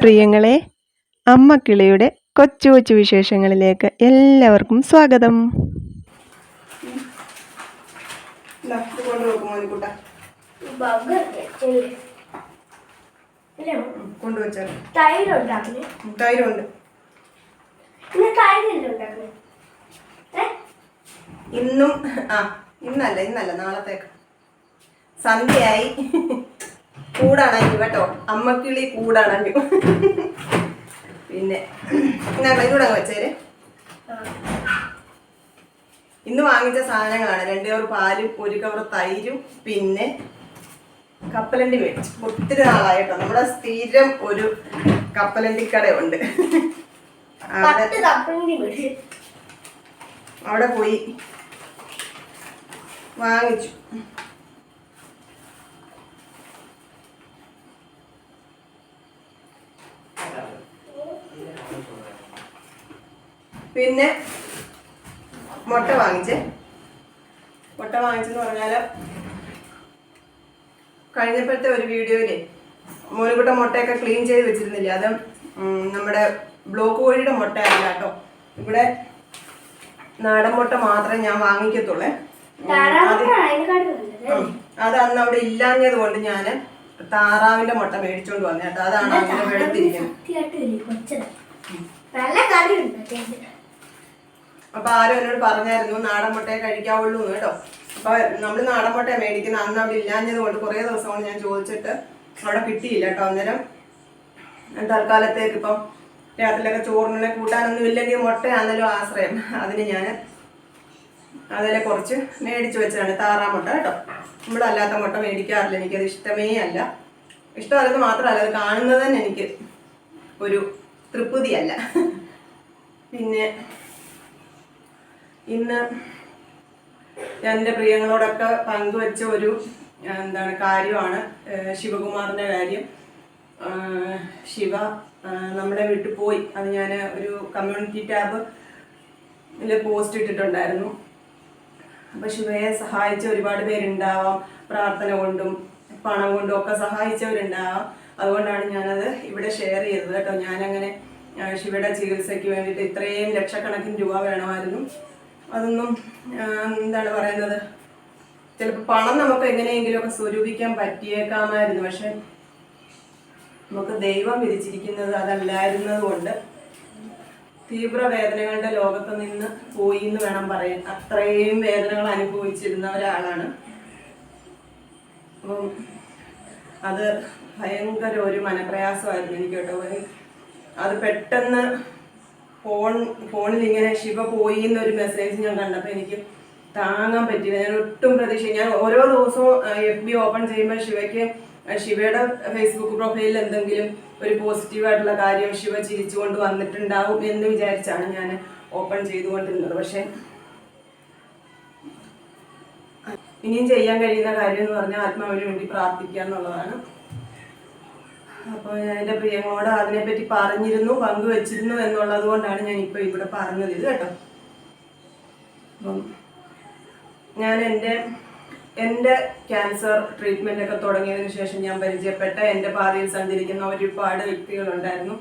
പ്രിയങ്ങളെ അമ്മക്കിളിയുടെ കൊച്ചു കൊച്ചു വിശേഷങ്ങളിലേക്ക് എല്ലാവർക്കും സ്വാഗതം. കൊണ്ടുവച്ചാൽ തൈരുണ്ട്. ഉണ്ടാക്കുന്നത് ഏ ഇന്നും ആ ഇന്നല്ല ഇന്നല്ല നാളത്തേക്ക്. സന്ധ്യയായി. കൂടണഞ്ഞു കേട്ടോ. അമ്മക്കിളി കൂടണഞ്ഞു പിന്നെ എന്നാ ഇതൂടെ അങ്ങ് വെച്ചേര്. ഇന്ന് വാങ്ങിച്ച സാധനങ്ങളാണ്. രണ്ട് കവർ പാലും ഒരു കവർ തൈരും പിന്നെ കപ്പലണ്ടി മേടിച്ചു. ഒത്തിരി നാളായിട്ടോ. നമ്മുടെ സ്ഥിരം ഒരു കപ്പലണ്ടി കടയുണ്ട്. അവിടെ അവിടെ പോയി. വാങ്ങിച്ചു. പിന്നെ മുട്ട വാങ്ങിച്ചേ. മുട്ട വാങ്ങിച്ചെന്ന് പറഞ്ഞാൽ കഴിഞ്ഞപ്പോഴത്തെ ഒരു വീഡിയോയിൽ മോനുകുട്ട മുട്ടയൊക്കെ ക്ലീൻ ചെയ്ത് വെച്ചിരുന്നില്ല? അത് നമ്മുടെ ബ്ലോക്ക് കോഴിയുടെ മുട്ടയല്ല കേട്ടോ. ഇവിടെ നാടൻ മുട്ട മാത്രമേ ഞാൻ വാങ്ങിക്കത്തുള്ളേ. അത് അന്ന് അവിടെ ഇല്ലാഞ്ഞത് കൊണ്ട് ഞാൻ താറാവിന്റെ മുട്ട മേടിച്ചോണ്ട് വന്നു കേട്ടോ. അതാണ് അങ്ങനെ വെളുത്തിരിക്കുന്നത് അപ്പൊ ആരും എന്നോട് പറഞ്ഞായിരുന്നു നാടൻ മുട്ടയെ കഴിക്കാവുള്ളൂ കേട്ടോ. അപ്പൊ നമ്മൾ നാടൻ മുട്ട മേടിക്കുന്ന. അന്ന് അവിടെ ഇല്ലാഞ്ഞത് കൊണ്ട് കുറേ ദിവസം കൊണ്ട് ഞാൻ ചോദിച്ചിട്ട് അവിടെ കിട്ടിയില്ല കേട്ടോ. അന്നേരം തൽക്കാലത്തേക്ക് ഇപ്പം രാത്രിയിലൊക്കെ ചോറിനെ കൂട്ടാനൊന്നും ഇല്ലെങ്കിൽ മുട്ടയാണല്ലോ ആശ്രയം. അതിന് ഞാൻ അതിലെ കുറച്ച് മേടിച്ച് വെച്ചതാണ്. താറാ മുട്ട കേട്ടോ. നമ്മളല്ലാത്ത മുട്ട മേടിക്കാറില്ല. എനിക്കത് ഇഷ്ടമേ അല്ല. ഇഷ്ടമല്ലെന്ന് മാത്രമല്ല അത് കാണുന്നത് തന്നെ എനിക്ക് ഒരു തൃപ്തിയല്ല. പിന്നെ ഇന്ന് എന്റെ പ്രിയങ്ങളോടൊക്കെ പങ്കുവെച്ച ഒരു എന്താണ് കാര്യമാണ് ശിവകുമാറിന്റെ കാര്യം. ശിവ നമ്മുടെ വീട്ടിൽ വിട്ടു പോയി. അത് ഞാൻ ഒരു കമ്മ്യൂണിറ്റി ടാബ് പോസ്റ്റ് ഇട്ടിട്ടുണ്ടായിരുന്നു. അപ്പൊ ശിവയെ സഹായിച്ച ഒരുപാട് പേരുണ്ടാവാം. പ്രാർത്ഥന കൊണ്ടും പണം കൊണ്ടും ഒക്കെ സഹായിച്ചവരുണ്ടാവാം. അതുകൊണ്ടാണ് ഞാനത് ഇവിടെ ഷെയർ ചെയ്തത് കേട്ടോ. ഞാനങ്ങനെ ശിവയുടെ ചികിത്സയ്ക്ക് വേണ്ടിയിട്ട് ഇത്രയും ലക്ഷക്കണക്കിന് രൂപ വേണമായിരുന്നു. അതൊന്നും എന്താണ് പറയുന്നത്? ചിലപ്പോൾ പണം നമുക്ക് എങ്ങനെയെങ്കിലുമൊക്കെ സ്വരൂപിക്കാൻ പറ്റിയേക്കാമായിരുന്നു. പക്ഷെ നമുക്ക് ദൈവം വിധിച്ചിരിക്കുന്നത് അതല്ലായിരുന്നത് കൊണ്ട് തീവ്ര വേദനകളുടെ ലോകത്ത് നിന്ന് പോയി എന്ന് വേണം പറയാൻ. അത്രയും വേദനകൾ അനുഭവിച്ചിരുന്ന ഒരാളാണ്. അപ്പം അത് ഭയങ്കര ഒരു മനപ്രയാസമായിരുന്നു എനിക്ക് കേട്ടോ അത് പെട്ടെന്ന് ഫോൺ ഫോണിൽ ഇങ്ങനെ ശിവ പോയി എന്നൊരു മെസ്സേജ് ഞാൻ കണ്ടപ്പോൾ എനിക്ക് താങ്ങാൻ പറ്റിയില്ല. ഞാൻ ഒട്ടും പ്രതീക്ഷ ഞാൻ ഓരോ ദിവസവും എഫ് ബി ഓപ്പൺ ചെയ്യുമ്പോൾ ശിവയ്ക്ക് ശിവയുടെ ഫേസ്ബുക്ക് പ്രൊഫൈലിൽ എന്തെങ്കിലും ഒരു പോസിറ്റീവ് ആയിട്ടുള്ള കാര്യം ശിവ ചിരിച്ചുകൊണ്ട് വന്നിട്ടുണ്ടാവും എന്ന് വിചാരിച്ചാണ് ഞാൻ ഓപ്പൺ ചെയ്തുകൊണ്ടിരുന്നത്. പക്ഷേ ഇനിയും ചെയ്യാൻ കഴിയുന്ന കാര്യം എന്ന് പറഞ്ഞാൽ ആത്മാവിന് വേണ്ടി പ്രാർത്ഥിക്കുക എന്നുള്ളതാണ്. അപ്പോൾ എന്റെ പ്രിയങ്ങളോട് അതിനെപ്പറ്റി പറഞ്ഞിരുന്നു പങ്കുവച്ചിരുന്നു എന്നുള്ളത് കൊണ്ടാണ് ഞാൻ ഇപ്പോൾ ഇവിടെ പറഞ്ഞത്. കേട്ടോ. അപ്പം ഞാൻ എന്റെ എന്റെ ക്യാൻസർ ട്രീറ്റ്മെന്റ് ഒക്കെ തുടങ്ങിയതിന് ശേഷം ഞാൻ പരിചയപ്പെട്ട എന്റെ പാതയിൽ സഞ്ചരിക്കുന്ന ഒരുപാട് വ്യക്തികളുണ്ടായിരുന്നു.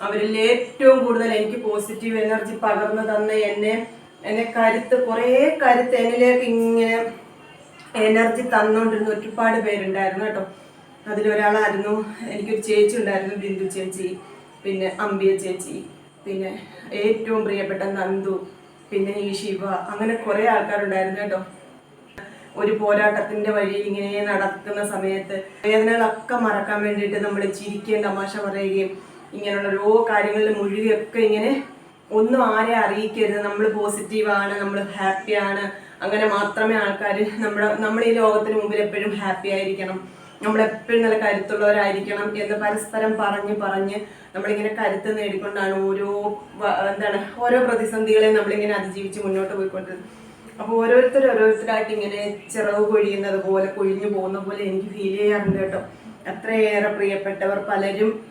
അവരിൽ ഏറ്റവും കൂടുതൽ എനിക്ക് പോസിറ്റീവ് എനർജി പകർന്നു തന്ന എന്നെ എന്നെ കരുത്ത് കുറേ കരുത്ത് എന്നിലേക്ക് ഇങ്ങനെ എനർജി തന്നുകൊണ്ടിരുന്ന ഒരുപാട് പേരുണ്ടായിരുന്നു കേട്ടോ. അതിലൊരാളായിരുന്നു എനിക്കൊരു ചേച്ചി ഉണ്ടായിരുന്നു ബിന്ദു ചേച്ചി പിന്നെ അമ്പിയ ചേച്ചി പിന്നെ ഏറ്റവും പ്രിയപ്പെട്ട നന്ദു പിന്നെ ഈ ശിവ അങ്ങനെ കുറേ ആൾക്കാരുണ്ടായിരുന്നു കേട്ടോ. ഒരു പോരാട്ടത്തിന്റെ വഴി ഇങ്ങനെ നടക്കുന്ന സമയത്ത് വേദനകളൊക്കെ മറക്കാൻ വേണ്ടിയിട്ട് നമ്മൾ ചിരിക്കുകയും തമാശ പറയുകയും ഇങ്ങനെയുള്ള ഓരോ കാര്യങ്ങളിൽ മുഴുകിയൊക്കെ ഇങ്ങനെ ഒന്നും ആരെ അറിയിക്കരുത്. നമ്മൾ പോസിറ്റീവാണ് നമ്മൾ ഹാപ്പിയാണ് അങ്ങനെ മാത്രമേ ആൾക്കാർ നമ്മുടെ നമ്മൾ ഈ ലോകത്തിന് മുമ്പിൽ എപ്പോഴും ഹാപ്പി ആയിരിക്കണം. നമ്മൾ എപ്പോഴും നല്ല കരുത്തുള്ളവരായിരിക്കണം എന്ന് പരസ്പരം പറഞ്ഞ് പറഞ്ഞ് നമ്മളിങ്ങനെ കരുത്ത് നേടിക്കൊണ്ടാണ് ഓരോ എന്താണ് ഓരോ പ്രതിസന്ധികളെയും നമ്മളിങ്ങനെ അതിജീവിച്ച് മുന്നോട്ട് പോയിക്കൊണ്ടിരുന്നത്. അപ്പോൾ ഓരോരുത്തർ ഓരോരുത്തരായിട്ട് ഇങ്ങനെ ചിറവ് കൊഴിയുന്നത് പോലെ കൊഴിഞ്ഞു പോകുന്ന പോലെ എനിക്ക് ഫീൽ ചെയ്യാറുണ്ട് കേട്ടോ. അത്രയേറെ പ്രിയപ്പെട്ടവർ പലരും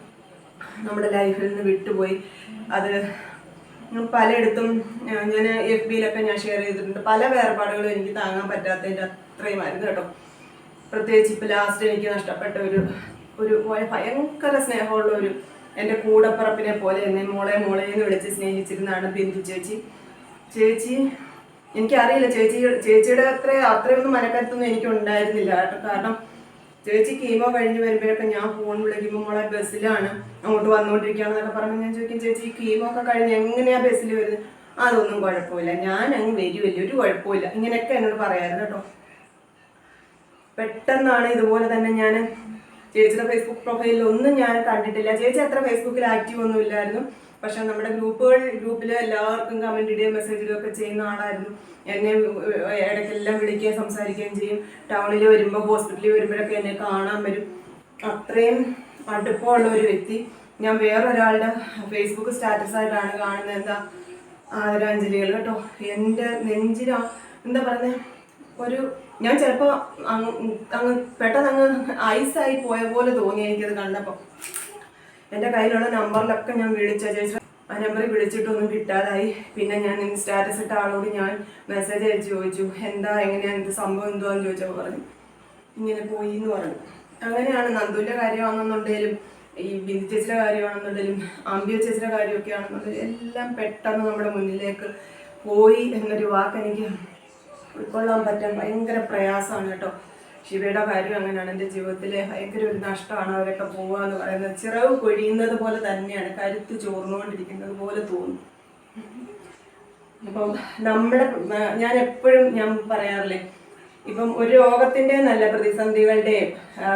നമ്മുടെ ലൈഫിൽ നിന്ന് വിട്ടുപോയി. അത് പലയിടത്തും ഞാൻ എഫ് ബിയിലൊക്കെ ഞാൻ ഷെയർ ചെയ്തിട്ടുണ്ട്. പല വേർപാടുകളും എനിക്ക് താങ്ങാൻ പറ്റാത്തതിന്റെ അത്രയുമായിരുന്നു കേട്ടോ. പ്രത്യേകിച്ച് ഇപ്പോൾ ലാസ്റ്റ് എനിക്ക് നഷ്ടപ്പെട്ട ഒരു ഒരു ഭയ- ഭയങ്കര സ്നേഹമുള്ള ഒരു എന്റെ കൂടപ്പറപ്പിനെ പോലെ എന്നെ മോളെ മോളെ എന്ന് വിളിച്ച് സ്നേഹിച്ചിരുന്നാണ് ബിന്ദു ചേച്ചി. ചേച്ചി എനിക്കറിയില്ല. ചേച്ചി ചേച്ചിയുടെ അത്ര അത്രയൊന്നും മനക്കരുത്തൊന്നും എനിക്ക് ഉണ്ടായിരുന്നില്ല കാരണം ചേച്ചി കീമോ കഴിഞ്ഞ് വരുമ്പോഴൊക്കെ ഞാൻ ഫോൺ വിളിക്കുമ്പോൾ മോളെ ബസ്സിലാണ് അങ്ങോട്ട് വന്നുകൊണ്ടിരിക്കുകയാണെന്നൊക്കെ പറഞ്ഞു ഞാൻ ചോദിക്കും ചേച്ചി കീമോ ഒക്കെ കഴിഞ്ഞ് എങ്ങനെയാ ബസ്സിൽ വരുന്നത് അതൊന്നും കുഴപ്പമില്ല. ഞാൻ അങ്ങ് വരുമല്ലേ ഒരു കുഴപ്പമില്ല. ഇങ്ങനെയൊക്കെ എന്നോട് പറയാറുണ്ട് കേട്ടോ. പെട്ടെന്നാണ് ഇതുപോലെ തന്നെ ഞാൻ ചേച്ചിയുടെ ഫേസ്ബുക്ക് പ്രൊഫൈലിൽ ഒന്നും ഞാൻ കണ്ടിട്ടില്ല. ചേച്ചി അത്ര ഫേസ്ബുക്കിൽ ആക്റ്റീവ് ഒന്നും ഇല്ലായിരുന്നു. പക്ഷെ നമ്മുടെ ഗ്രൂപ്പുകൾ ഗ്രൂപ്പിൽ എല്ലാവർക്കും കമന്റ് ഇടുകയും മെസ്സേജ് ഇടുകയും ഒക്കെ ചെയ്യുന്ന ആളായിരുന്നു. എന്നെ ഇടയ്ക്കെല്ലാം വിളിക്കുകയും സംസാരിക്കുകയും ചെയ്യും. ടൗണിൽ വരുമ്പോൾ ഹോസ്പിറ്റലിൽ വരുമ്പോഴൊക്കെ എന്നെ കാണാൻ വരും. അത്രയും അടുപ്പമുള്ള ഒരു വ്യക്തി. ഞാൻ വേറൊരാളുടെ ഫേസ്ബുക്ക് സ്റ്റാറ്റസ് ആയിട്ടാണ് കാണുന്നത്. എന്താ? ആദരാഞ്ജലികൾ കേട്ടോ. എന്റെ നെഞ്ചിനാ എന്താ പറയുന്നത് ഒരു ഞാൻ ചിലപ്പോൾ അങ്ങ് അങ്ങ് പെട്ടെന്ന് അങ്ങ് ഐസായി പോയ പോലെ തോന്നി എനിക്കത് കണ്ടപ്പോൾ എന്റെ കയ്യിലുള്ള നമ്പറിലൊക്കെ ഞാൻ വിളിച്ച. ചേച്ചി ആ നമ്പറിൽ വിളിച്ചിട്ടൊന്നും കിട്ടാതായി. പിന്നെ ഞാൻ സ്റ്റാറ്റസ് ഇട്ട ആളോട് ഞാൻ മെസ്സേജ് അയച്ച് ചോദിച്ചു. എന്താ എങ്ങനെയാ എന്ത് സംഭവം എന്തുവാന്ന് ചോദിച്ചപ്പോൾ പറഞ്ഞു. ഇങ്ങനെ പോയി എന്ന് പറഞ്ഞു. അങ്ങനെയാണ് നന്ദുവിന്റെ കാര്യമാണെന്നുണ്ടെങ്കിലും ഈ ബിന്ദു ചേച്ചിയുടെ കാര്യമാണെന്നുണ്ടെങ്കിലും അമ്പിയ ചേച്ചിയുടെ കാര്യമൊക്കെ ആണെന്നുണ്ടെങ്കിലും എല്ലാം പെട്ടെന്ന് നമ്മുടെ മുന്നിലേക്ക് പോയി എന്നൊരു വാക്ക് എനിക്ക് ഉൾക്കൊള്ളാൻ പറ്റാൻ ഭയങ്കര പ്രയാസമാണ് കേട്ടോ. ശിവയുടെ കാര്യം അങ്ങനെയാണ്. എന്റെ ജീവിതത്തിലെ ഭയങ്കര ഒരു നഷ്ടമാണ് അവരൊക്കെ പോവുക എന്ന് പറയുന്നത്. ചിറവ് കൊഴിയുന്നത് പോലെ തന്നെയാണ്. കരുത്ത് ചോർന്നുകൊണ്ടിരിക്കുന്നത് പോലെ തോന്നും. അപ്പം നമ്മുടെ ഞാൻ എപ്പോഴും ഞാൻ പറയാറില്ലേ ഇപ്പം ഒരു രോഗത്തിന്റെ നല്ല പ്രതിസന്ധികളുടെയും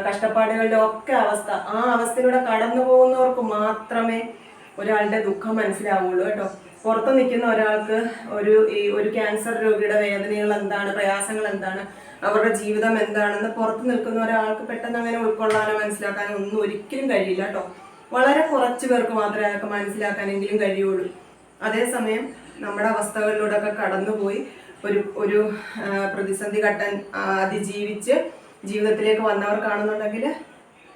കഷ്ടപ്പാടുകളുടെ ഒക്കെ അവസ്ഥ ആ അവസ്ഥയിലൂടെ കടന്നു പോകുന്നവർക്ക് മാത്രമേ ഒരാളുടെ ദുഃഖം മനസ്സിലാവുള്ളൂ കേട്ടോ. പുറത്ത് നിൽക്കുന്ന ഒരാൾക്ക് ഒരു ഈ ഒരു ക്യാൻസർ രോഗിയുടെ വേദനകൾ എന്താണ് പ്രയാസങ്ങൾ എന്താണ് അവരുടെ ജീവിതം എന്താണെന്ന് പുറത്ത് നിൽക്കുന്ന ഒരാൾക്ക് പെട്ടെന്ന് അങ്ങനെ ഉൾക്കൊള്ളാനോ മനസ്സിലാക്കാനോ ഒന്നും ഒരിക്കലും കഴിയില്ല കേട്ടോ. വളരെ കുറച്ച് പേർക്ക് മാത്രമേ അയാൾക്ക് മനസ്സിലാക്കാനെങ്കിലും കഴിയുള്ളൂ. അതേസമയം നമ്മുടെ അവസ്ഥകളിലൂടെ ഒക്കെ കടന്നുപോയി ഒരു ഒരു പ്രതിസന്ധി ഘട്ടം അതിജീവിച്ച് ജീവിതത്തിലേക്ക് വന്നവർക്കാണെന്നുണ്ടെങ്കിൽ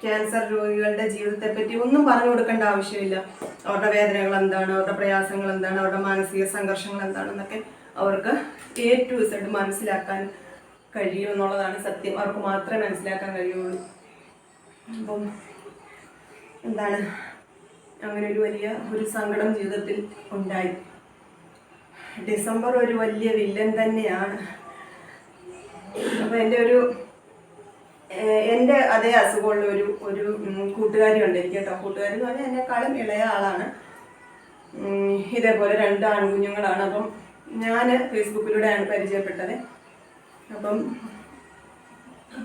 ക്യാൻസർ രോഗികളുടെ ജീവിതത്തെ പറ്റി ഒന്നും പറഞ്ഞു കൊടുക്കേണ്ട ആവശ്യമില്ല. അവരുടെ വേദനകൾ എന്താണ്? അവരുടെ പ്രയാസങ്ങൾ എന്താണ്? അവരുടെ മാനസിക സംഘർഷങ്ങൾ എന്താണെന്നൊക്കെ അവർക്ക് എ ടു ഇസഡ് മനസ്സിലാക്കാൻ കഴിയും എന്നുള്ളതാണ് സത്യം. അവർക്ക് മാത്രമേ മനസ്സിലാക്കാൻ കഴിയുള്ളൂ. അപ്പം എന്താണ്? അങ്ങനെ ഒരു വലിയ ഒരു സങ്കടം ജീവിതത്തിൽ ഉണ്ടായി. ഡിസംബർ ഒരു വലിയ വില്ലൻ തന്നെയാണ്. അപ്പോൾ എന്റെ ഒരു എന്റെ അതേ അസുഖമുള്ള ഒരു ഒരു കൂട്ടുകാരി ഉണ്ട് എനിക്ക് കേട്ടോ കൂട്ടുകാരി എന്ന് പറഞ്ഞാൽ എന്നെക്കാളും ഇളയ ആളാണ്. ഇതേപോലെ രണ്ട് ആൺകുഞ്ഞുങ്ങളാണ്. അപ്പം ഞാൻ ഫേസ്ബുക്കിലൂടെയാണ് പരിചയപ്പെട്ടത്. അപ്പം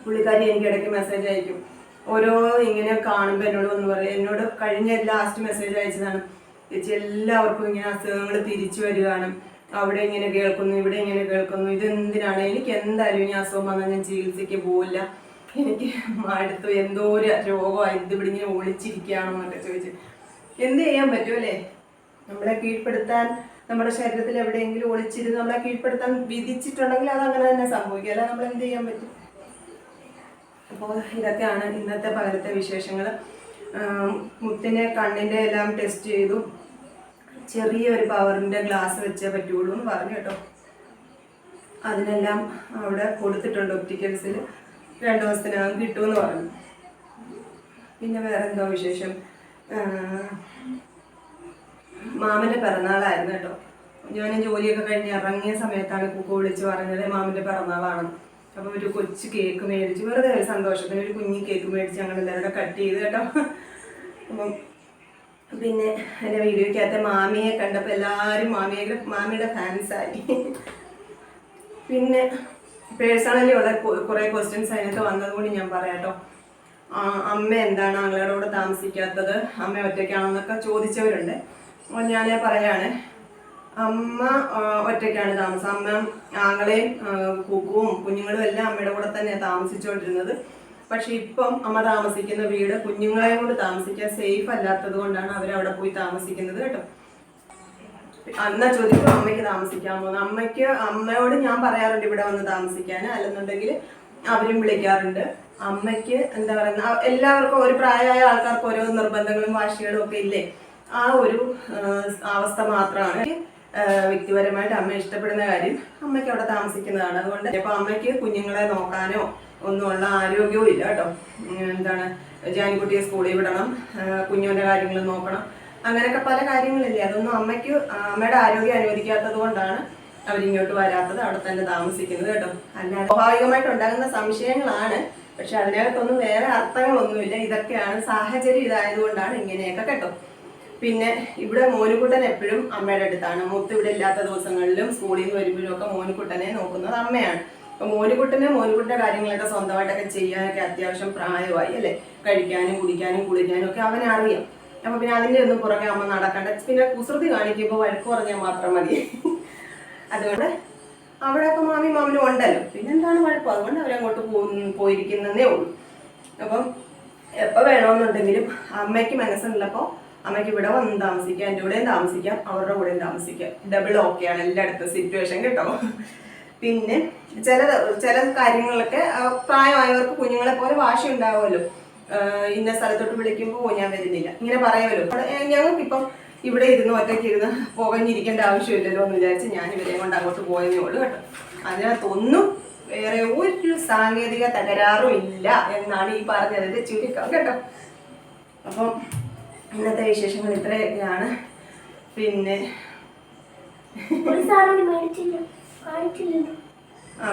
പുള്ളിക്കാരി എനിക്ക് ഇടയ്ക്ക് മെസ്സേജ് അയക്കും. ഓരോ ഇങ്ങനെ കാണുമ്പോൾ എന്നോട് വന്ന് പറയും എന്നോട് കഴിഞ്ഞ ലാസ്റ്റ് മെസ്സേജ് അയച്ചതാണ്. ചേച്ചി എല്ലാവർക്കും ഇങ്ങനെ അസുഖങ്ങൾ തിരിച്ചു വരികയാണ് അവിടെ ഇങ്ങനെ കേൾക്കുന്നു ഇവിടെ ഇങ്ങനെ കേൾക്കുന്നു. ഇതെന്തിനാണ്? എനിക്ക് എന്തായാലും ഇനി അസുഖം വന്നാൽ ഞാൻ ചികിത്സയ്ക്ക് പോവില്ല. എനിക്ക് അടുത്ത് എന്തോ ഒരു രോഗമാണ് എന്ത് ഇവിടെ ഇങ്ങനെ ഒളിച്ചിരിക്കുകയാണെന്നൊക്കെ ചോദിച്ചു. എന്ത് ചെയ്യാൻ പറ്റുമല്ലേ നമ്മളെ കീഴ്പ്പെടുത്താൻ നമ്മുടെ ശരീരത്തിൽ എവിടെയെങ്കിലും ഒളിച്ചിരുന്ന് നമ്മളെ കീഴ്പ്പെടുത്താൻ വിധിച്ചിട്ടുണ്ടെങ്കിൽ അത് അങ്ങനെ തന്നെ സംഭവിക്കും. അല്ല നമ്മൾ എന്ത് ചെയ്യാൻ പറ്റും? അപ്പോൾ ഇതൊക്കെയാണ് ഇന്നത്തെ പകരത്തെ വിശേഷങ്ങൾ മുത്തിനെ കണ്ണിന്റെ എല്ലാം ടെസ്റ്റ് ചെയ്തു. ചെറിയൊരു പവറിന്റെ ഗ്ലാസ് വെച്ചേ പറ്റുള്ളൂ എന്ന് പറഞ്ഞു കേട്ടോ. അതിനെല്ലാം അവിടെ കൊടുത്തിട്ടുണ്ട് ഒപ്റ്റിക്കൽസിൽ രണ്ട് ദിവസത്തിനകം കിട്ടുമെന്ന് പറഞ്ഞു. പിന്നെ വേറെ എന്തോ വിശേഷം മാമന്റെ പിറന്നാളായിരുന്നു കേട്ടോ. ഞാൻ ജോലിയൊക്കെ കഴിഞ്ഞ് ഇറങ്ങിയ സമയത്താണ് കുക്ക് വിളിച്ച് പറഞ്ഞത് മാമന്റെ പിറന്നാളാണ് അപ്പോൾ ഒരു കൊച്ചു കേക്ക് മേടിച്ച് വെറുതെ ഒരു സന്തോഷത്തിന് ഒരു കുഞ്ഞി കേക്ക് മേടിച്ച് ഞങ്ങൾ എല്ലാവരും കട്ട് ചെയ്ത് കേട്ടോ. അപ്പം പിന്നെ എന്റെ വീഡിയോയ്ക്കകത്ത് മാമിയെ കണ്ടപ്പോൾ എല്ലാവരും മാമിയുടെ മാമിയുടെ ഫാൻസായി പിന്നെ പേഴ്സണലി ഉള്ള കുറേ ക്വസ്റ്റ്യൻസ് അതിനകത്ത് വന്നതുകൊണ്ട് ഞാൻ പറയാട്ടോ അമ്മ എന്താണ് ആങ്ങളയുടെ കൂടെ താമസിക്കാത്തത്? അമ്മ ഒറ്റയ്ക്കാണെന്നൊക്കെ ചോദിച്ചവരുണ്ട്. ഞാൻ പറയാണ് അമ്മ ഒറ്റയ്ക്കാണ് താമസം. അമ്മ ആങ്ങളെയും കുക്കുവും കുഞ്ഞുങ്ങളും എല്ലാം അമ്മയുടെ കൂടെ തന്നെയാണ് താമസിച്ചുകൊണ്ടിരുന്നത്. പക്ഷെ ഇപ്പം അമ്മ താമസിക്കുന്ന വീട് കുഞ്ഞുങ്ങളെയും കൊണ്ട് താമസിക്കാൻ സേഫ് അല്ലാത്തത് കൊണ്ടാണ് അവരവിടെ പോയി താമസിക്കുന്നത് കേട്ടോ. അന്ന ചോദിക്കും അമ്മയ്ക്ക് താമസിക്കാമോ എന്ന്. അമ്മയ്ക്ക് അമ്മയോട് ഞാൻ പറയാറുണ്ട് ഇവിടെ വന്ന് താമസിക്കാൻ. അല്ലെന്നുണ്ടെങ്കിൽ അവരും വിളിക്കാറുണ്ട്. അമ്മയ്ക്ക് എന്താ പറയുക എല്ലാവർക്കും ഒരു പ്രായമായ ആൾക്കാർക്ക് ഓരോ നിർബന്ധങ്ങളും വാശികളും ഒക്കെ ഇല്ലേ? ആ ഒരു അവസ്ഥ മാത്രമാണ് വ്യക്തിപരമായിട്ട് അമ്മ ഇഷ്ടപ്പെടുന്ന കാര്യം അമ്മയ്ക്ക് അവിടെ താമസിക്കുന്നതാണ്. അതുകൊണ്ട് ഇപ്പൊ അമ്മയ്ക്ക് കുഞ്ഞുങ്ങളെ നോക്കാനോ ഒന്നുമുള്ള ആരോഗ്യവും ഇല്ല കേട്ടോ. എന്താണ് ജാനിക്കുട്ടിയെ സ്കൂളിൽ വിടണം. കുഞ്ഞുവിന്റെ കാര്യങ്ങൾ നോക്കണം. അങ്ങനെയൊക്കെ പല കാര്യങ്ങളില്ലേ? അതൊന്നും അമ്മയ്ക്ക് അമ്മയുടെ ആരോഗ്യം അനുവദിക്കാത്തത് കൊണ്ടാണ് അവരിങ്ങോട്ട് വരാത്തത് അവിടെ തന്നെ താമസിക്കുന്നത് കേട്ടോ. അല്ലാതെ സ്വാഭാവികമായിട്ട് ഉണ്ടാകുന്ന സംശയങ്ങളാണ്. പക്ഷെ അതിനകത്തൊന്നും വേറെ അർത്ഥങ്ങളൊന്നുമില്ല. ഇതൊക്കെയാണ് സാഹചര്യം ഇതായതുകൊണ്ടാണ് ഇങ്ങനെയൊക്കെ കേട്ടോ. പിന്നെ ഇവിടെ മോനുകുട്ടൻ എപ്പോഴും അമ്മയുടെ അടുത്താണ്. മൂത്ത് ഇവിടെ ഇല്ലാത്ത ദിവസങ്ങളിലും സ്കൂളിൽ നിന്ന് വരുമ്പോഴും ഒക്കെ മോനുകുട്ടനെ നോക്കുന്നത് അമ്മയാണ്. അപ്പൊ മോനുകുട്ടന് മോനുകുട്ടന്റെ കാര്യങ്ങളൊക്കെ സ്വന്തമായിട്ടൊക്കെ ചെയ്യാനൊക്കെ അത്യാവശ്യം പ്രായമായി അല്ലേ? കഴിക്കാനും കുടിക്കാനും കുളിക്കാനും ഒക്കെ അവനറിയാം. അപ്പൊ പിന്നെ അതിന്റെ ഒന്നും പുറകെ അമ്മ നടക്കണ്ട. പിന്നെ കുസൃതി കാണിക്കുമ്പോൾ വഴക്ക് പറഞ്ഞാൽ മാത്രം മതി. അതുകൊണ്ട് അവിടെ ഒക്കെ മാമി മാമനും ഉണ്ടല്ലോ. പിന്നെ എന്താണ് കുഴപ്പം അതുകൊണ്ട് അവരങ്ങോട്ട് പോയിരിക്കുന്നതേ ഉള്ളൂ. അപ്പം എപ്പോൾ വേണമെന്നുണ്ടെങ്കിലും അമ്മയ്ക്ക് മനസ്സുള്ളപ്പോൾ അമ്മയ്ക്ക് ഇവിടെ വന്ന് താമസിക്കാം എന്റെ കൂടെയും താമസിക്കാം അവരുടെ കൂടെയും താമസിക്കാം. ഡബിൾ ഓക്കെയാണ് എല്ലായിടത്തും സിറ്റുവേഷൻ കേട്ടോ. പിന്നെ ചില ചില കാര്യങ്ങളൊക്കെ പ്രായമായവർക്ക് കുഞ്ഞുങ്ങളെ പോലെ വാശി ഉണ്ടാവുമല്ലോ ഇന്ന സ്ഥലത്തോട്ട് വിളിക്കുമ്പോൾ ഞാൻ വരുന്നില്ല. ഇങ്ങനെ പറയുമല്ലോ. ഞങ്ങൾക്കിപ്പം ഇവിടെ ഇരുന്ന് ഒറ്റയ്ക്ക് ഇരുന്ന് പുകഞ്ഞിരിക്കേണ്ട ആവശ്യമില്ലല്ലോ എന്ന് വിചാരിച്ച് ഞാൻ ഇവരെയും കൊണ്ട് അങ്ങോട്ട് പോയതേ ഉള്ളൂ കേട്ടോ. അതിനകത്തൊന്നും വേറെ ഒരു സാങ്കേതിക തകരാറും ഇല്ല എന്നാണ് ഈ പറഞ്ഞതിന്റെ ചുരുക്കം കേട്ടോ. അപ്പം ഇന്നത്തെ വിശേഷങ്ങൾ ഇത്രയൊക്കെയാണ്. പിന്നെ ഒരു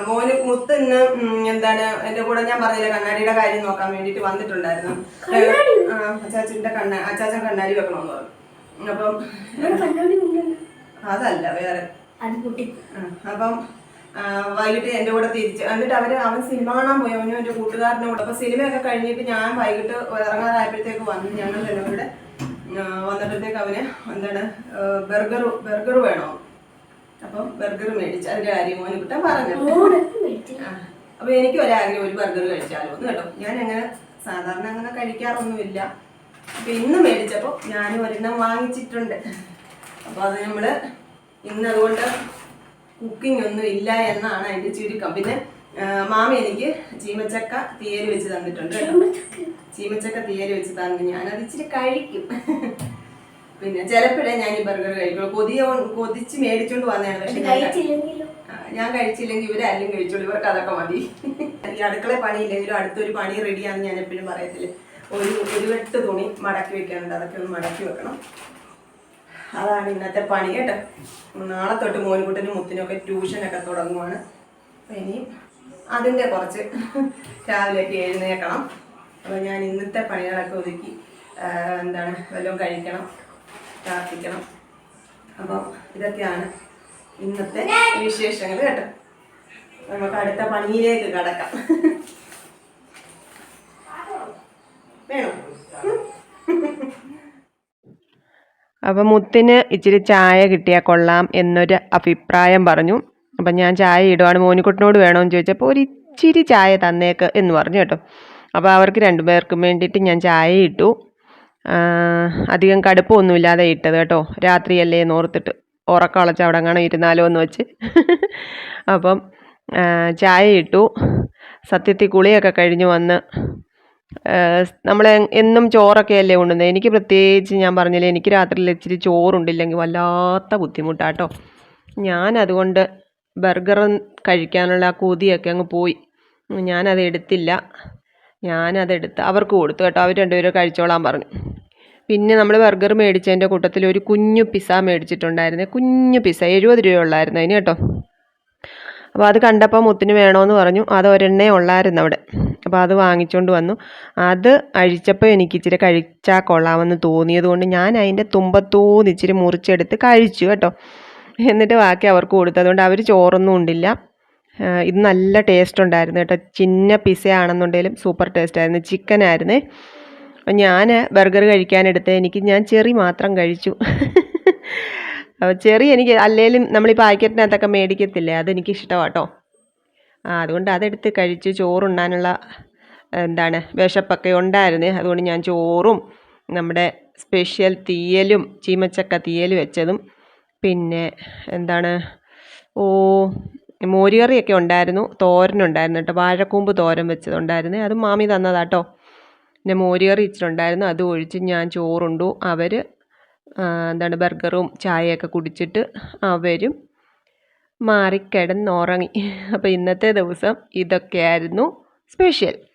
മോന് മുത്ത് ഇന്ന് എന്താണ് എന്റെ കൂടെ ഞാൻ പറഞ്ഞില്ല കണ്ണാടിയുടെ കാര്യം നോക്കാൻ വേണ്ടിട്ട് വന്നിട്ടുണ്ടായിരുന്നു. അച്ചാച്ചന്റെ കണ്ണ അച്ചാച്ചൻ കണ്ണാടി വെക്കണമെന്ന് പറഞ്ഞു. അപ്പം അതല്ല വേറെ. അപ്പം വൈകിട്ട് എന്റെ കൂടെ തിരിച്ച് എന്നിട്ട് അവർ അവൻ സിനിമ കാണാൻ പോയി. അവനും എന്റെ കൂട്ടുകാരന്റെ കൂടെ. അപ്പൊ സിനിമയൊക്കെ കഴിഞ്ഞിട്ട് ഞാൻ വൈകിട്ട് ഇറങ്ങാറായപ്പോഴത്തേക്ക് വന്ന് ഞങ്ങൾ രണ്ടും കൂടെ വന്നിട്ടത്തേക്ക് അവന് എന്താണ് ബർഗർ ബർഗർ വേണോ? അപ്പം ബർഗർ മേടിച്ച് അതിന്റെ കാര്യം മോനെ കുട്ടാൻ പറഞ്ഞു അപ്പൊ എനിക്ക് ഒരാഗ്രഹം ഒരു ബർഗർ കഴിച്ചാലോ എന്ന് കേട്ടോ. ഞാൻ അങ്ങനെ സാധാരണ അങ്ങനെ കഴിക്കാറൊന്നുമില്ല. അപ്പൊ ഇന്ന് മേടിച്ചപ്പോ ഞാൻ ഒരെണ്ണം വാങ്ങിച്ചിട്ടുണ്ട്. അപ്പൊ അത് നമ്മൾ ഇന്ന് അതുകൊണ്ട് കുക്കിംഗ് ഒന്നും ഇല്ല എന്നാണ് അതിന്റെ ചുരുക്കം. പിന്നെ മാമ എനിക്ക് ചീമച്ചക്ക തീയൽ വെച്ച് തന്നിട്ടുണ്ട് ചീമച്ചക്ക തീയൽ വെച്ച് തന്നു ഞാനത് ഇച്ചിരി കഴിക്കും. പിന്നെ ചിലപ്പോഴേ ഞാൻ ഈ ബർഗർ കഴിക്കുള്ളൂ. കൊതിയ കൊതിച്ച് മേടിച്ചോണ്ട് വന്നതാണ്. പക്ഷെ ഞാൻ കഴിച്ചില്ലെങ്കിൽ ഇവർ ഇവരാരും കഴിച്ചോളൂ. ഇവർക്ക് അതൊക്കെ മതി. ഈ അടുക്കള പണിയില്ലെങ്കിലും അടുത്തൊരു പണി റെഡിയാണെന്ന് ഞാൻ എപ്പോഴും പറയത്തില്ല. ഒരു ഒരു വെട്ട് തുണി മടക്കി വെക്കാനുണ്ട്. അതൊക്കെ ഒന്ന് മടക്കി വെക്കണം. അതാണ് ഇന്നത്തെ പണി കേട്ടോ. നാളെ തൊട്ട് മോനുകുട്ടനും മുത്തിനൊക്കെ ട്യൂഷനൊക്കെ തുടങ്ങുവാണ്. അപ്പം ഇനിയും അതിന്റെ കുറച്ച് രാവിലെയൊക്കെ എഴുന്നേക്കണം. അപ്പോൾ ഞാൻ ഇന്നത്തെ പണികളൊക്കെ ഒതുക്കി എന്താണ് വല്ലതും കഴിക്കണം. പ്രാർത്ഥിക്കണം. അപ്പം ഇതൊക്കെയാണ് ഇന്നത്തെ വിശേഷങ്ങൾ കേട്ടോ. നമുക്ക് അടുത്ത പണിയിലേക്ക് കടക്കാം. വേണം അപ്പം മുത്തിന് ഇച്ചിരി ചായ കിട്ടിയാൽ കൊള്ളാം എന്നൊരു അഭിപ്രായം പറഞ്ഞു. അപ്പം ഞാൻ ചായ ഇടുവാണ്. മോനിക്കുട്ടിനോട് വേണമെന്ന് ചോദിച്ചപ്പോൾ ഒരു ഇച്ചിരി ചായ തന്നേക്ക് എന്ന് പറഞ്ഞു കേട്ടോ. അപ്പോൾ അവർക്ക് രണ്ടുപേർക്കും വേണ്ടിയിട്ട് ഞാൻ ചായ ഇട്ടു. അധികം കടുപ്പമൊന്നുമില്ലാതെ ഇട്ടത് കേട്ടോ. രാത്രിയല്ലേ നോർത്തിട്ട് ഉറക്കളച്ച് അവിടെ അങ്ങനെ ഇരുന്നാലോ എന്ന് വെച്ച്. അപ്പം ചായ ഇട്ടു. സത്യത്തിൽ കുളിയൊക്കെ കഴിഞ്ഞ് വന്ന് നമ്മൾ എന്നും ചോറൊക്കെ അല്ലേ കൊണ്ടുവന്നത് എനിക്ക് പ്രത്യേകിച്ച് ഞാൻ പറഞ്ഞില്ലേ എനിക്ക് രാത്രിയിൽ ഇച്ചിരി ചോറുണ്ടില്ലെങ്കിൽ വല്ലാത്ത ബുദ്ധിമുട്ടാട്ടോ ഞാൻ അതുകൊണ്ട് ബർഗർ കഴിക്കാനുള്ള ആ കൊതിയൊക്കെ അങ്ങ് പോയി. ഞാനത് എടുത്തില്ല. ഞാനതെടുത്ത് അവർക്ക് കൊടുത്തു കേട്ടോ. അവർ രണ്ടുപേരും കഴിച്ചോളാൻ പറഞ്ഞു. പിന്നെ നമ്മൾ ബർഗർ മേടിച്ചതിന്റെ കൂട്ടത്തിൽ ഒരു കുഞ്ഞു പിസ്സ മേടിച്ചിട്ടുണ്ടായിരുന്നേ. കുഞ്ഞു പിസ്സ എഴുപത് രൂപ ഉള്ളായിരുന്നു അതിന് കേട്ടോ. അപ്പോൾ അത് കണ്ടപ്പോൾ മുത്തിന് വേണമെന്ന് പറഞ്ഞു. അത് ഒരെണ്ണേ ഉള്ളായിരുന്നു അവിടെ. അപ്പോൾ അത് വാങ്ങിച്ചുകൊണ്ട് വന്നു. അത് അഴിച്ചപ്പോൾ എനിക്ക് ഇച്ചിരി കഴിച്ചാൽ കൊള്ളാമെന്ന് തോന്നിയത് കൊണ്ട് ഞാൻ അതിന്റെ തുമ്പത്തൂന്ന് ഇച്ചിരി മുറിച്ചെടുത്ത് കഴിച്ചു കേട്ടോ. എന്നിട്ട് ബാക്കി അവർക്ക് കൊടുത്തതുകൊണ്ട് അവർ ചോറൊന്നും ഉണ്ടില്ല. ഇത് നല്ല ടേസ്റ്റ് ഉണ്ടായിരുന്നു കേട്ടോ. ചിന്ന പിസ ആണെന്നുണ്ടെങ്കിലും സൂപ്പർ ടേസ്റ്റ് ആയിരുന്നു. ചിക്കൻ ആയിരുന്നു. അപ്പം ഞാൻ ബർഗർ കഴിക്കാനെടുത്ത് എനിക്ക് ഞാൻ ചെറി മാത്രം കഴിച്ചു. അപ്പോൾ ചെറി എനിക്ക് അല്ലെങ്കിലും നമ്മൾ ഈ പാക്കറ്റിനകത്തൊക്കെ മേടിക്കത്തില്ലേ? അതെനിക്ക് ഇഷ്ടമാണ് കേട്ടോ ആ അതുകൊണ്ട് അതെടുത്ത് കഴിച്ച്. ചോറുണ്ണാനുള്ള എന്താണ് വിശപ്പൊക്കെ ഉണ്ടായിരുന്നു. അതുകൊണ്ട് ഞാൻ ചോറും നമ്മുടെ സ്പെഷ്യൽ തീയലും ചീമച്ചക്ക തീയൽ വെച്ചതും പിന്നെ എന്താണ് ഓ മോരുകറിയൊക്കെ ഉണ്ടായിരുന്നു. തോരനുണ്ടായിരുന്നു കേട്ടോ. വാഴക്കൂമ്പ് തോരൻ വെച്ചതുണ്ടായിരുന്നു. അത് മാമി തന്നതാട്ടോ. പിന്നെ മോരുകറി ഇച്ചിട്ടുണ്ടായിരുന്നു അത് ഒഴിച്ച് ഞാൻ ചോറുണ്ടു. അവർ എന്താണ് ബർഗറും ചായയൊക്കെ കുടിച്ചിട്ട് അവരും മാറിക്കിടന്നുറങ്ങി അപ്പോൾ ഇന്നത്തെ ദിവസം ഇതൊക്കെയായിരുന്നു സ്പെഷ്യൽ.